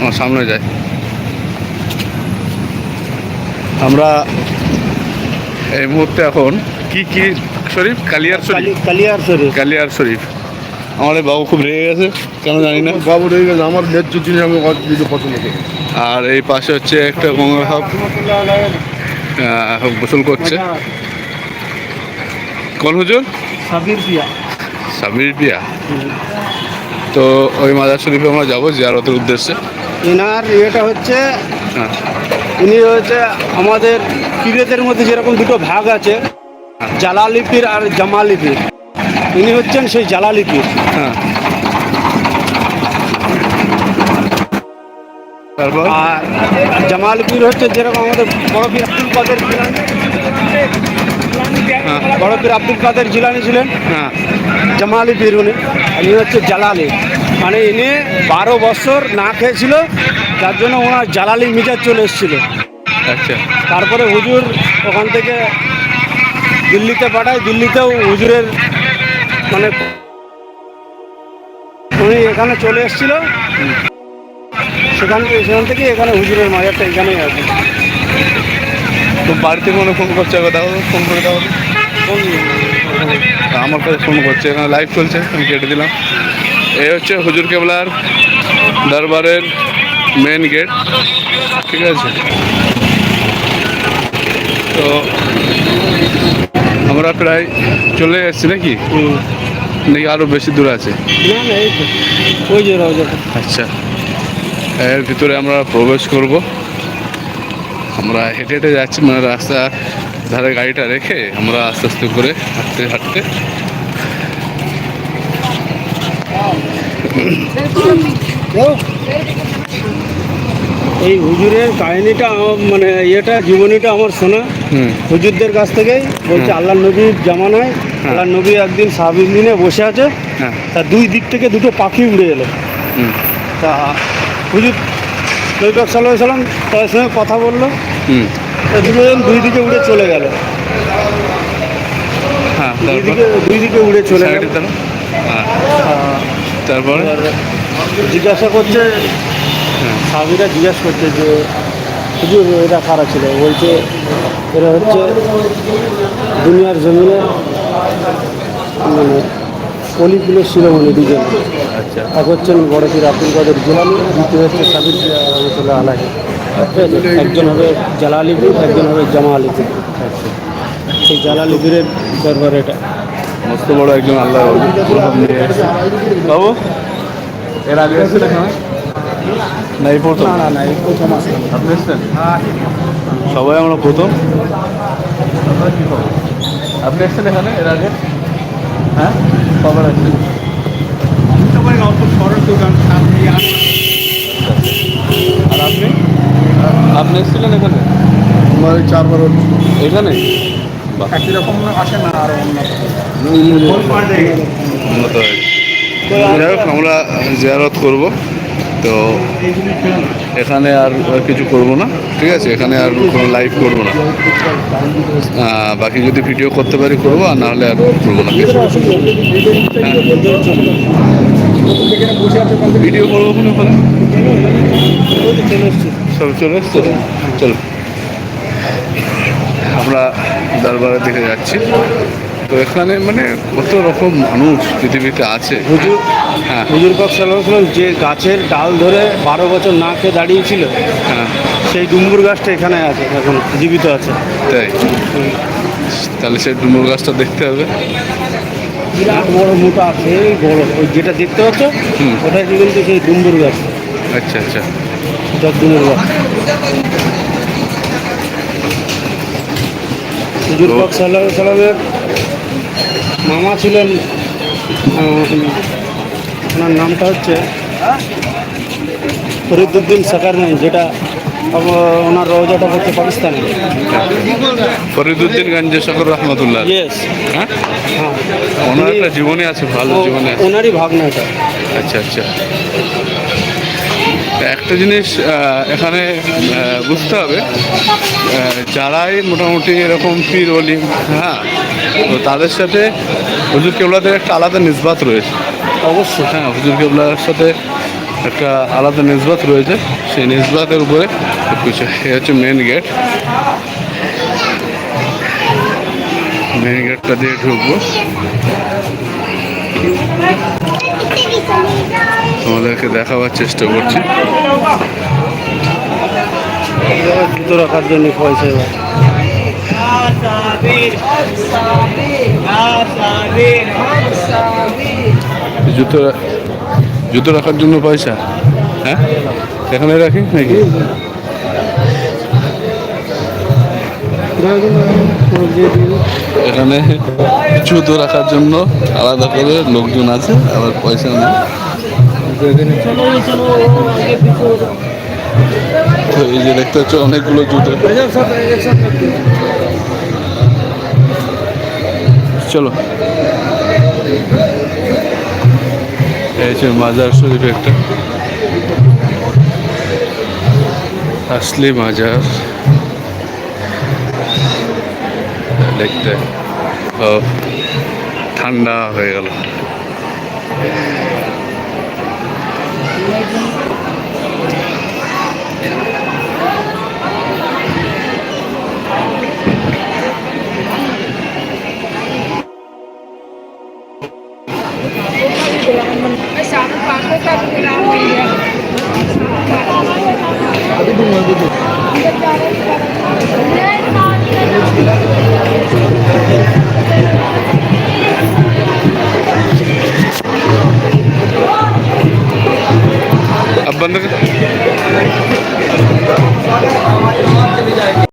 আমার সামনে যায়। আমরা এই মুহূর্তে এখন কি কি শরীফ? কালিয়ার শরীফ? কালিয়ার শরীফ। কালিয়ার শরীফ। আমার বাবু খুব রেগে গেছে কেন জানি না। বাবু রয়ে গেছে আমার ন্যায্য জিনিস আমি পছন্দ করি আর এই পাশে হচ্ছে একটা গঙ্গা সাপ গোসল করছে। কোন হুজুর? সাবির পিয়া। সাবির পিয়া। তো ওই মাদার শরীফে আমরা যাব জিয়ারতের উদ্দেশ্যে। এনার ইয়েটা হচ্ছে হ্যাঁ ইনি হচ্ছে আমাদের পীরেদের মধ্যে যেরকম দুটো ভাগ আছে জালালি পীর আর জামালি পীর ইনি হচ্ছেন সেই জালালি পীর হ্যাঁ। তারপর? আর জামালিপির পীর হচ্ছে যেরকম আমাদের বড় পীর আব্দুল কাদের হ্যাঁ বড় পীর আব্দুল কাদের জিলানি ছিলেন। হ্যাঁ জামালি পীর উনি। হচ্ছে জালালি। মানে ইনি বারো বছর না খেয়েছিল যার জন্য ওনার জালালি মিজাজ চলে এসেছিল। আচ্ছা। তারপরে হুজুর ওখান থেকে দিল্লিতে পাঠায় দিল্লিতেও হুজুরের মানে উনি এখানে চলে এসেছিল। সেখান থেকে সেখান থেকে এখানে হুজুরের মাজারটা এখানেই আছে। তো বাড়িতে কোনো ফোন করছে তো, ফোন করে তো। আমার কাছে ফোন করছে এখানে লাইভ চলছে আমি কেটে দিলাম। এই হচ্ছে হুজুর কেবলার দরবারের মেন গেট ঠিক আছে? তো আমরা প্রায় চলে এসেছি নাকি? নাকি আরও বেশি দূর আছে? আচ্ছা। এর ভিতরে আমরা প্রবেশ করব। আমরা হেঁটে হেঁটে যাচ্ছি মানে রাস্তা ধারে গাড়িটা রেখে আমরা আস্তে আস্তে করে হাঁটতে হাঁটতে। এই হুজুরের কাহিনীটা আমার- মানে ইয়েটা জীবনীটা আমার শোনা। হুজুরদের কাছ থেকেই বলছে আল্লাহ নবীর জামানায় আল্লাহ নবী একদিন সাহাবির দিনে বসে আছে। হ্যাঁ। তা দুই দিক থেকে দুটো পাখি উড়ে এলো। হুম। তা হুজুর সাল্লাহ সাল্লাম তাদের সঙ্গে কথা বলল। দুজন দুই দিকে উড়ে চলে গেল। হ্যাঁ দুই দিকে দুই দিকে উড়ে চলে গেল। হ্যাঁ। তারপরে? জিজ্ঞাসা করছে সাহাবিরা জিজ্ঞাসা করছে যে হুজুর এরা কারা ছিল? বলছে এরা হচ্ছে দুনিয়ার জমিনে মানে অলিগুলো শিরোমণি দুজন। আচ্ছা। এক হচ্ছেন বড় পীর আব্দুল কাদের জিলানি দ্বিতীয় হচ্ছে সাবির রহমতুল্লাহ আলাহি। একজন হবে জালালি পীর একজন হবে জামা আলী পীর সেই জালালি পীরের দরবার এটা। মস্ত বড় একজন আল্লাহ বাবু এর আগে এসেছিল এখানে? না এই প্রথম? না না না এই প্রথম আসলাম আপনি এসছেন? সবাই আমরা প্রথম। আপনি এসছেন এখানে এর আগে? হ্যাঁ? কবার আসছেন আর আপনি আপনি এসেছিলেন এখানে এই চারবার এখানে? একই রকম আসে না আর উন্নত হোক আমরা জিয়ারত করব। তো এখানে আর আর কিছু করব না ঠিক আছে? এখানে আর কোনো লাইভ করব না। বাকি যদি ভিডিও করতে পারি করব আর নাহলে আর করব না কিছু। ভিডিও করব কোনো ওখানে সব চলে এসছে? চলো। আমরা দরবারের দিকে যাচ্ছি। তো এখানে মানে কত রকম মানুষ পৃথিবীতে আছে। হুজুর হ্যাঁ। হুজুর পাক সাল্লাম যে গাছের ডাল ধরে বারো বছর না খেয়ে দাঁড়িয়েছিল হ্যাঁ। সেই ডুম্বুর গাছটা এখানে আছে এখন জীবিত আছে। তাই? তাহলে সেই ডুমুর গাছটা দেখতে হবে। বিরাট বড় মোটা সেই বড়। ওই যেটা দেখতে পাচ্ছ। ওটাই কিন্তু সেই ডুম্বুর গাছ। আচ্ছা আচ্ছা। ডুম্বুর গাছ। হুজুর পাক সাল্লাহ সাল্লামের মামা ছিলেন ওনার নামটা হচ্ছে ফরিদুদ্দিন সাকারনাই যেটা ওনার রওজাটা হচ্ছে পাকিস্তানে ফরিদুদ্দিন গঞ্জে শকর রহমতুল্লাহ। ইয়েস হ্যাঁ? হ্যাঁ। ওনার জীবনী আছে ভালো জীবনী আছে। ওনারই ভাগনা এটা। আচ্ছা আচ্ছা। একটা জিনিস এখানে বুঝতে হবে যারাই মোটামুটি এরকম পীর অলিম হ্যাঁ তো তাদের সাথে হুজুর কেবলাদের একটা আলাদা নিসবাত রয়েছে। অবশ্যই। হ্যাঁ হুজুর কেবলার সাথে একটা আলাদা নিসবাত রয়েছে সেই নিসবাতের উপরে কিছু এ হচ্ছে মেন গেট মেন গেটটা দিয়ে ঢুকবো। তোমাদেরকে দেখাবার চেষ্টা করছি। জুতো রাখার জন্য পয়সা জুতো জুতো রাখার জন্য পয়সা? হ্যাঁ? এখানে রাখি নাকি? এখানে জুতো রাখার জন্য আলাদা করে লোকজন আছে আবার পয়সা নেই। এই যে দেখতে অনেকগুলো জুতো। চলো। মাজার শরীফ একটা। আসলি মাজার। দেখতে। ও, ঠান্ডা হয়ে গেল। ਸ਼ਾਮ ਨੂੰ 5 ਵਜੇ ਤੱਕ ਗੁਲਾਮ ਹੋਈ ਹੈ। ਅਭੀ ਦੂੰਗਾ ਦੇ ਦੋ